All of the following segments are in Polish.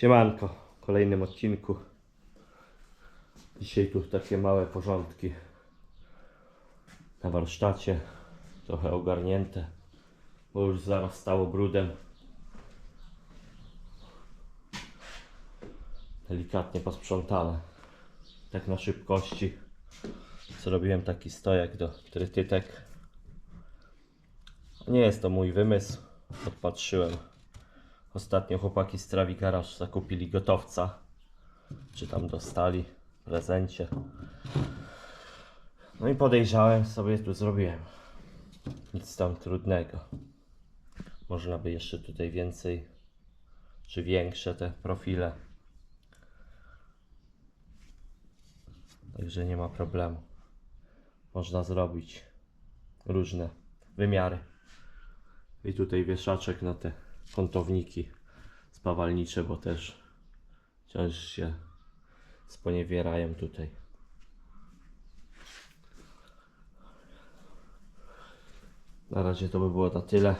Siemanko, w kolejnym odcinku. Dzisiaj tu takie małe porządki na warsztacie, trochę ogarnięte, bo już zaraz stało brudem. Delikatnie posprzątane, tak na szybkości. Zrobiłem taki stojak do trytytek. Nie jest to mój wymysł, podpatrzyłem Ostatnio chłopaki z Trawi Garage zakupili gotowca. Czy tam dostali w prezencie. No i podejrzałem sobie tu zrobiłem. Nic tam trudnego. Można by jeszcze tutaj więcej czy większe te profile. Także nie ma problemu. Można zrobić różne wymiary. I tutaj wieszaczek na te kątowniki spawalnicze, bo też wciąż się sponiewierają tutaj. Na razie to by było na tyle.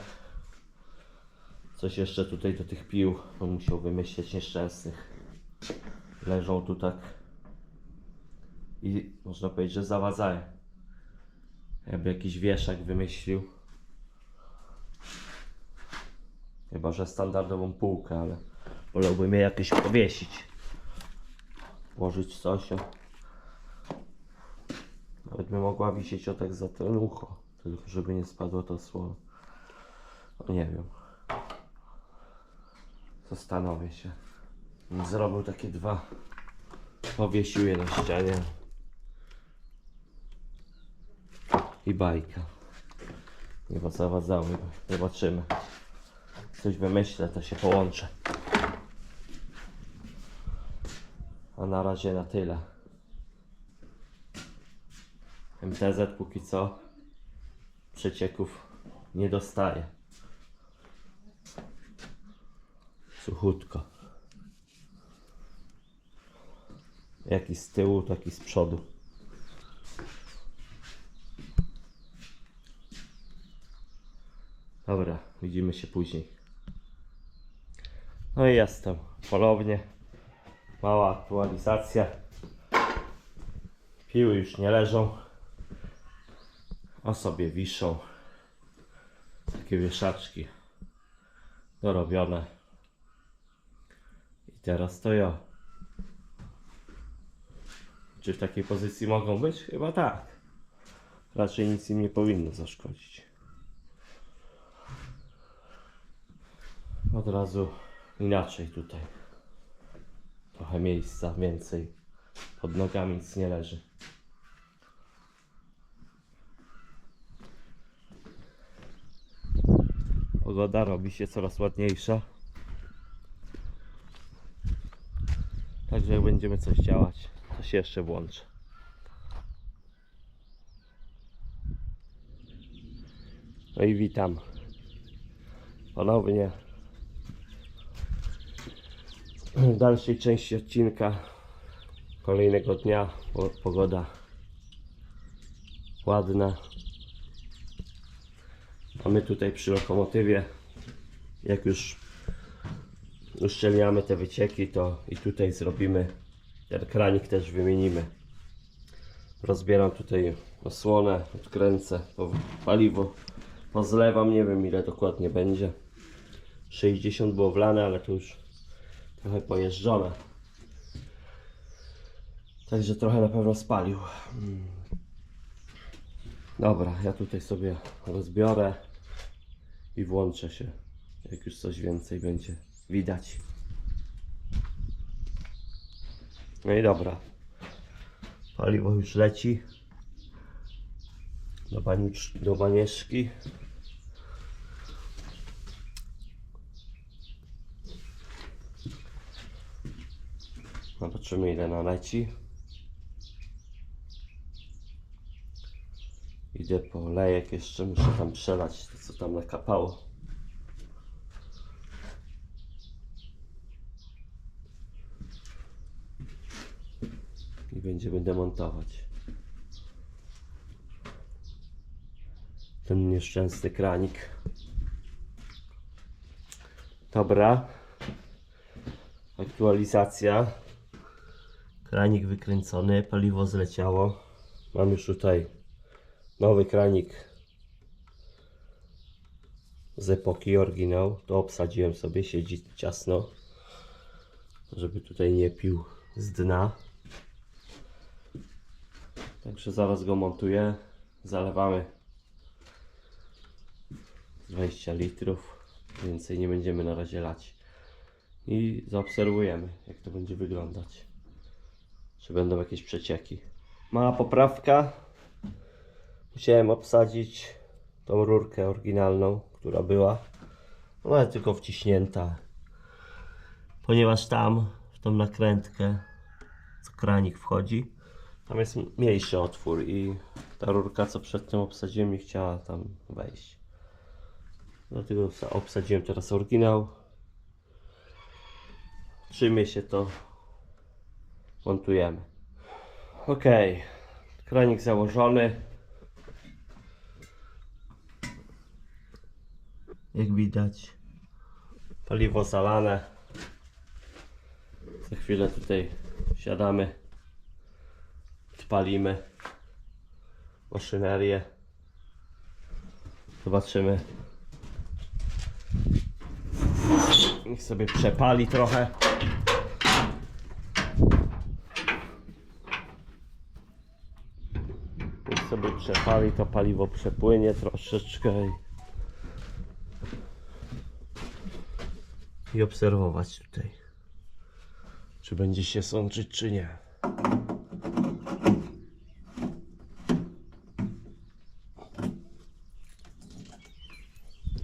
Coś jeszcze tutaj do tych pił, on musiał wymyśleć nieszczęsnych. Leżą tu tak i można powiedzieć, że zawadzają. Jakby jakiś wieszak wymyślił. Chyba, że standardową półkę, ale wolałbym je jakieś powiesić. Włożyć coś. Nawet by mogła wisieć o tak za ten ucho. Tylko żeby nie spadło to słowo. No nie wiem. Zastanowię się. Zrobił takie dwa. Powiesił je na ścianie. I bajka. Nie zawadzały. Zobaczymy coś wymyślę, to się połączę. A na razie na tyle. MTZ póki co przecieków nie dostaje. Suchutko. Jaki z tyłu, taki z przodu. Dobra, widzimy się później. No i jestem ponownie. Mała aktualizacja. Piły już nie leżą, a sobie wiszą. Takie wieszaczki dorobione. I teraz to ja. Czy w takiej pozycji mogą być? Chyba tak. Raczej nic im nie powinno zaszkodzić. Od razu inaczej tutaj. Trochę miejsca więcej. Pod nogami nic nie leży. Pogoda robi się coraz ładniejsza. Także jak będziemy coś działać, to się jeszcze włączę. No i witam ponownie w dalszej części odcinka kolejnego dnia po- pogoda ładna. A my tutaj przy lokomotywie jak już uszczelniamy te wycieki to i tutaj zrobimy ten kranik też wymienimy. Rozbieram tutaj osłonę odkręcę paliwo pozlewam nie wiem ile dokładnie będzie. 60 było wlane ale to już trochę pojeżdżone. Także trochę na pewno spalił. Mm. Dobra, ja tutaj sobie rozbiorę i włączę się, jak już coś więcej będzie widać. No i dobra. Paliwo już leci. Do, banicz, do banieszki. Zobaczymy ile naleci. Idę po lejek jeszcze, muszę tam przelać to co tam nakapało. I będziemy demontować. Ten nieszczęsny kranik. Dobra. Aktualizacja. Kranik wykręcony, paliwo zleciało. Mam już tutaj nowy kranik z epoki oryginał. To obsadziłem sobie, siedzi ciasno, żeby tutaj nie pił z dna. Także zaraz go montuję. Zalewamy 20 litrów. Więcej nie będziemy na razie lać. I zaobserwujemy, jak to będzie wyglądać. Czy będą jakieś przecieki. Mała poprawka. Musiałem obsadzić tą rurkę oryginalną, która była. Ona jest tylko wciśnięta. Ponieważ tam, w tą nakrętkę, co kranik wchodzi, tam jest mniejszy otwór i ta rurka, co przedtem obsadziłem, nie chciała tam wejść. Dlatego obsa- obsadziłem teraz oryginał. Trzymie się to. Montujemy. Ok. Kranik założony. Jak widać. Paliwo zalane. Za chwilę tutaj siadamy. Odpalimy maszynerię. Zobaczymy. Niech sobie przepali trochę. Niech sobie przepali, to paliwo przepłynie troszeczkę i, obserwować tutaj, czy będzie się sączyć, czy nie.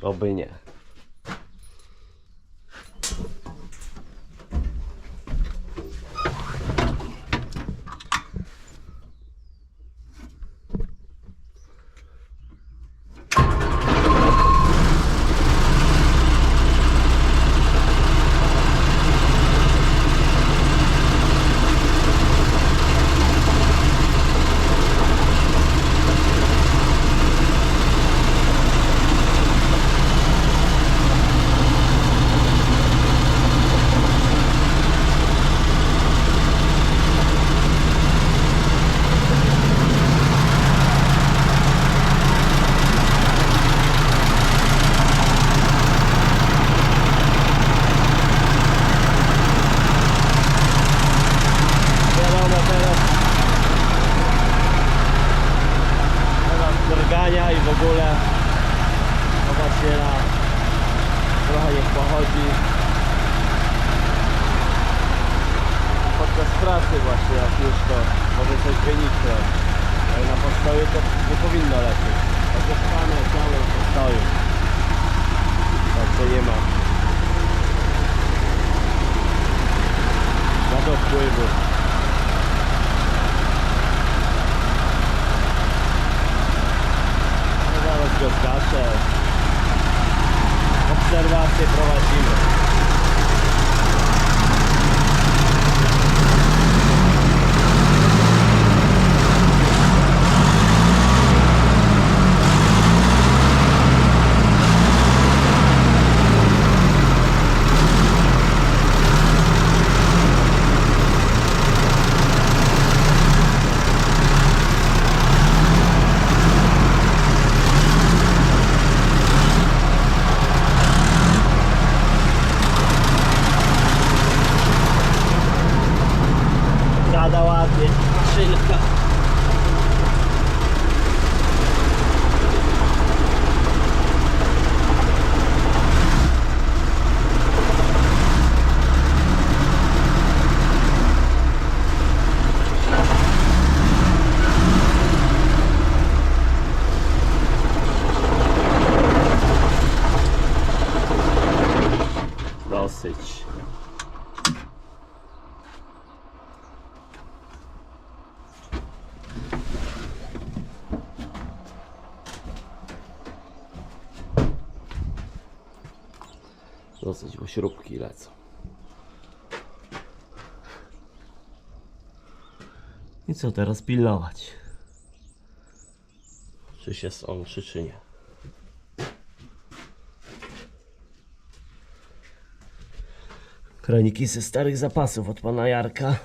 Oby nie. Wiadomo teraz teraz drgania i w ogóle na trochę niech pochodzi. Podczas pracy właśnie jak już to może coś wyniknąć ale na postoju to nie powinno lecieć pane ciało postoju. Także nie ma. Na wpływu ter provadinho. Dosyć, bo śrubki lecą. I co teraz pilnować? Czy się sączy, czy nie? Kroniki ze starych zapasów od pana Jarka.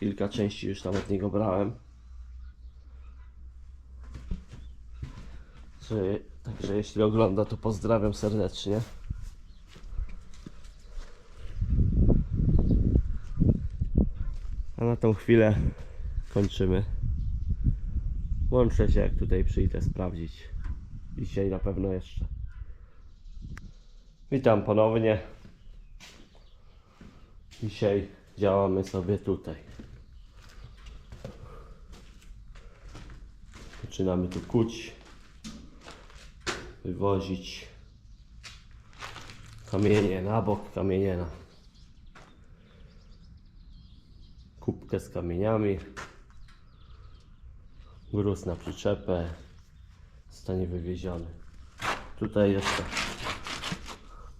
Kilka części już tam od niego brałem. Że, także jeśli ogląda, to pozdrawiam serdecznie. A na tą chwilę kończymy. Łączę się, jak tutaj przyjdę sprawdzić. Dzisiaj na pewno jeszcze. Witam ponownie. Dzisiaj działamy sobie tutaj. Zaczynamy tu kuć, wywozić kamienie na bok, kamienie na kubkę z kamieniami, gruz na przyczepę, zostanie wywieziony. Tutaj jeszcze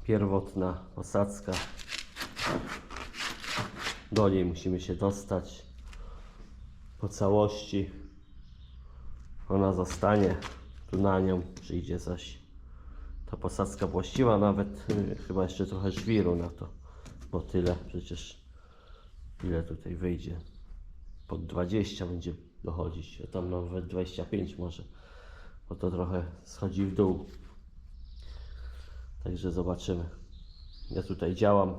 pierwotna posadzka. Do niej musimy się dostać po całości. Ona zostanie, tu na nią przyjdzie zaś ta posadzka właściwa, nawet y, chyba jeszcze trochę żwiru na to, bo tyle przecież ile tutaj wyjdzie. Pod 20 będzie dochodzić, a tam nawet 25 może, bo to trochę schodzi w dół. Także zobaczymy. Ja tutaj działam.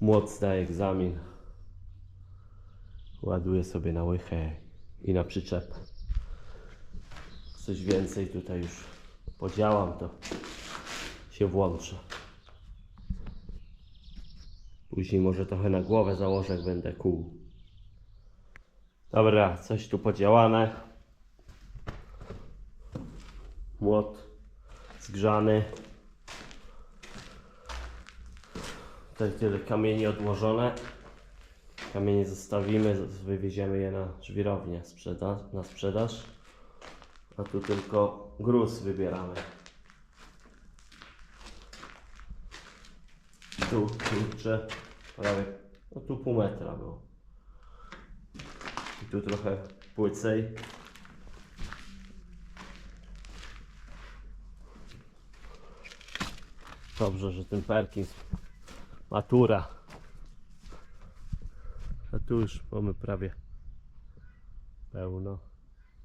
Młot zdaje egzamin. Ładuję sobie na łychę i na przyczepę. Coś więcej tutaj już podziałam, to się włączę. Później może trochę na głowę założę, jak będę kół. Dobra, coś tu podziałane. Młot zgrzany. Tutaj tyle kamieni odłożone. Kamienie zostawimy, wywieziemy je na żwirownię na sprzedaż. A tu tylko gruz wybieramy. Tu kurczę, prawie, no tu pół metra było. I tu trochę płycej. Dobrze, że ten Perkins matura. A tu już mamy prawie pełno.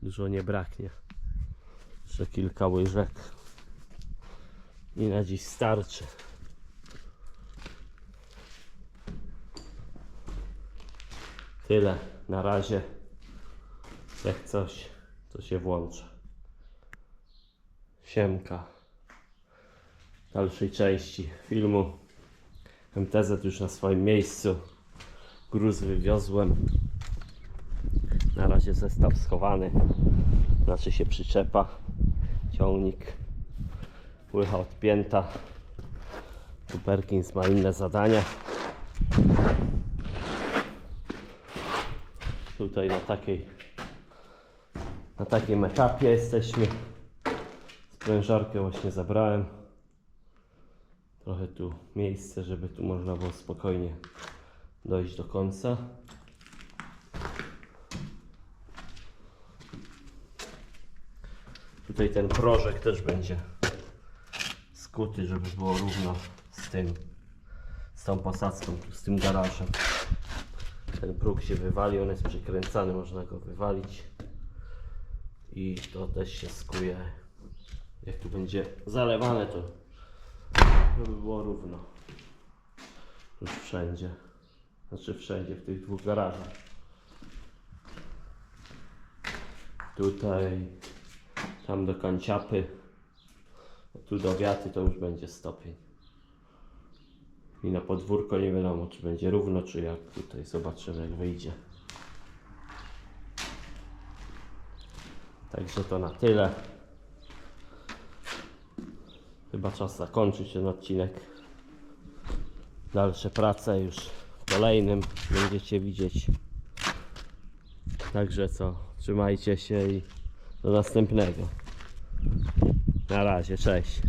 Dużo nie braknie. Jeszcze kilka łyżek. I na dziś starczy. Tyle na razie. Jak coś, to się włączę. Siemka dalszej części filmu. MTZ już na swoim miejscu. Gruz wywiozłem. Na razie zestaw schowany. Znaczy się przyczepa, ciągnik, płycha odpięta. Tu Perkins ma inne zadania. Tutaj na takiej na takim etapie jesteśmy. Sprężarkę właśnie zabrałem. Trochę tu miejsce, żeby tu można było spokojnie dojść do końca. Tutaj ten prożek też będzie skuty, żeby było równo z tym, z tą posadzką, z tym garażem. Ten próg się wywali, on jest przykręcany, można go wywalić i to też się skuje. Jak tu będzie zalewane, to żeby było równo. Już wszędzie. Znaczy wszędzie, w tych dwóch garażach. Tutaj, tam do kanciapy. Tu do wiaty to już będzie stopień. I na podwórko nie wiadomo, czy będzie równo, czy jak. Tutaj zobaczymy, jak wyjdzie. Także to na tyle. Chyba czas zakończyć ten odcinek. Dalsze prace już w kolejnym będziecie widzieć. Także co, trzymajcie się i do następnego. Na razie, cześć.